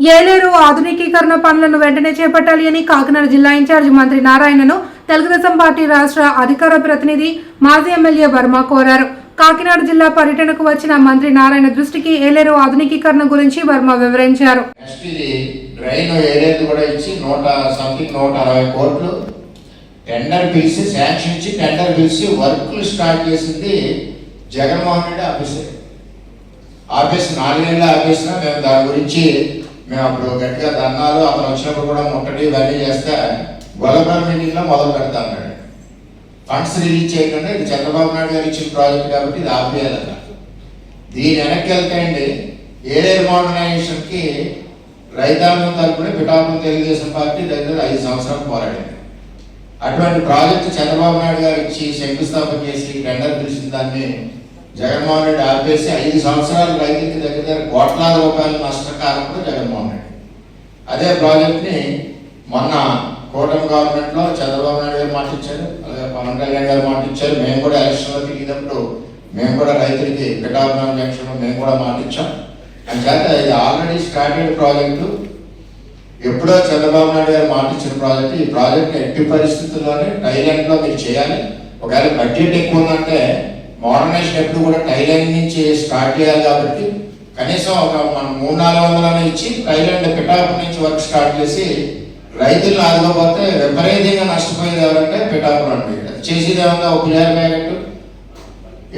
ఏలేరు ఆధునికీకరణ పనులను వెంటనే చేపట్టాలి అని కాకినాడ జిల్లా ఇన్ఛార్జి మంత్రి నారాయణను తెలుగుదేశం పార్టీ రాష్ట్ర అధికార ప్రతినిధి మాజీ ఎమ్మెల్యే వర్మ కోరారు. కాకినాడ జిల్లా పర్యటనకు వచ్చిన మంత్రి నారాయణ దృష్టికి ఏలేరు ఆధునికీకరణ గురించి వర్మ వివరించారు. టెండర్ పిలిచి శాంక్షన్ ఇచ్చి టెండర్ పిలిచి వర్క్లు స్టార్ట్ చేసింది జగన్మోహన్ రెడ్డి ఆఫీస్. ఆఫీస్ నాలుగేళ్ళు ఆఫీస్లో మేము దాని గురించి మేము అప్పుడు గట్టిగా ధర్నాలు అతను వచ్చినప్పుడు కూడా ముట్టడి ఇవన్నీ చేస్తే గొల్లపల్లి మీటింగ్లో మొదలు పెడతా అన్నాడు. ఫండ్స్ రిలీజ్ చేయకుండా ఇది చంద్రబాబు నాయుడు గారు ఇచ్చిన ప్రాజెక్ట్ కాబట్టి ఇది ఆపేయాలట. దీని వెనక్కి వెళ్తాయండి ఏరియర్ మోడర్నైజేషన్కి రైతాంగం తరపున పిఠాపురం తెలుగుదేశం పార్టీ దగ్గర ఐదు సంవత్సరాలు పోరాడింది. అటువంటి ప్రాజెక్టు చంద్రబాబు నాయుడు గారు ఇచ్చి శంకుస్థాపన చేసి టెండర్ పిలిచిన దాన్ని జగన్మోహన్ రెడ్డి ఆపేసి ఐదు సంవత్సరాలు రైతులకి దగ్గర దగ్గర కోట్లాది రూపాయలు నష్టకాలంలో జగన్ అదే ప్రాజెక్ట్ని మొన్న కూటమి గవర్నమెంట్లో చంద్రబాబు నాయుడు గారు మాట ఇచ్చారు అలాగే పవన్ కళ్యాణ్ గారు మాట ఇచ్చారు మేము కూడా ఎలక్షన్లో తిరిగినప్పుడు మేము కూడా రైతులకి పిఠాపురం జంక్షన్లో మేము కూడా మాట ఇచ్చాం అంచేత ఇది ఆల్రెడీ స్టార్టెడ్ ప్రాజెక్టు ఎప్పుడో చంద్రబాబు నాయుడు గారు మాట ఇచ్చిన ప్రాజెక్ట్ ఈ ప్రాజెక్ట్ ఎట్టి పరిస్థితుల్లోనే థైలాండ్ మీరు చేయాలి. ఒకవేళ బడ్జెట్ ఎక్కువ ఉందంటే మోడర్నైజేషన్ ఎప్పుడు కూడా థైలాండ్ నుంచి స్టార్ట్ చేయాలి కాబట్టి కనీసం ఒక మనం మూడు నాలుగు వందలను ఇచ్చి థైలాండ్ పిఠాపురం నుంచి వర్క్ స్టార్ట్ చేసి రైతులను ఆదుకోపోతే విపరీతంగా నష్టపోయేది ఎవరంటే పిఠాపురం అండి చేసేది ఏమన్నా ఒక పులిహార ప్యాకెట్.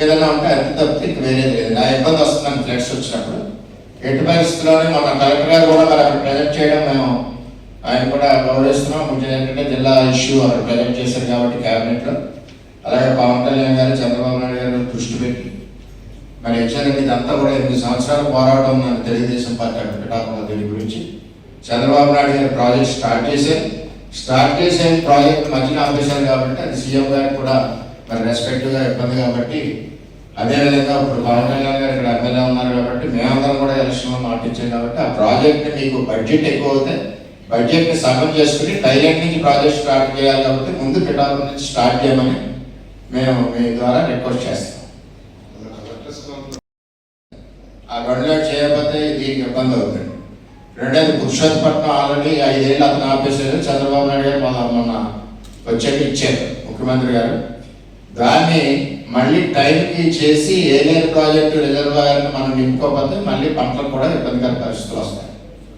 ఏదైనా ఉంటే అంత తప్పితే ఇంక వేరే లేదు. నా ఇబ్బంది వస్తుందని ఫ్లడ్స్ వచ్చినప్పుడు. ఎట్టి పరిస్థితుల్లోనే మన కలెక్టర్ గారు కూడా మరి అక్కడ ప్రజెంట్ చేయడం మేము ఆయన కూడా గౌరవిస్తున్నాం. కొంచెం ఏంటంటే జిల్లా ఇష్యూ అక్కడ ప్రజెంట్ చేశారు కాబట్టి క్యాబినెట్లో అలాగే పవన్ కళ్యాణ్ గారు చంద్రబాబు నాయుడు గారు దృష్టి పెట్టి మరి వచ్చారండి ఇదంతా కూడా ఎనిమిది సంవత్సరాలు పోరాటం మన తెలుగుదేశం పార్టీ అక్కడ దీని గురించి. చంద్రబాబు నాయుడు గారు ప్రాజెక్ట్ స్టార్ట్ చేశారు స్టార్ట్ చేసే ప్రాజెక్ట్ మధ్యన ఆపేశారు కాబట్టి అది సీఎం గారికి కూడా మరి రెస్పెక్ట్గా ఇబ్బంది కాబట్టి అదేవిధంగా ఇప్పుడు పవన్ కళ్యాణ్ గారు ఇక్కడ ఎమ్మెల్యే ఉన్నారు కాబట్టి మేమందరం కూడా ఎలక్షన్లో మాటించాం కాబట్టి ఆ ప్రాజెక్ట్ మీకు బడ్జెట్ ఎక్కువ అవుతే బడ్జెట్ని సగం చేసుకుని థైలాండ్ నుంచి ప్రాజెక్ట్ స్టార్ట్ చేయాలి కాబట్టి ముందు పిఠాపురం నుంచి స్టార్ట్ చేయమని మేము మీ ద్వారా రిక్వెస్ట్ చేస్తాం. ఆ రెండులో చేయకపోతే దీనికి ఇబ్బంది అవుతుంది. రెండోది పురుషోత్పట్నం ఆల్రెడీ ఐదేళ్ళు అతను ఆపేశారు చంద్రబాబు నాయుడు గారు మన మొన్న వచ్చాక ఇచ్చారు ముఖ్యమంత్రి గారు. దాన్ని మళ్ళీ టైంకి చేసి ఏలేరు ప్రాజెక్టు రిజర్వాయర్ని మనం నింపుకోకపోతే మళ్ళీ పంటలకు కూడా ఇబ్బందికర పరిస్థితులు వస్తాయి.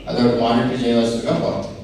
అదొకటి మానిటర్ చేయవలసిందిగా పోతుంది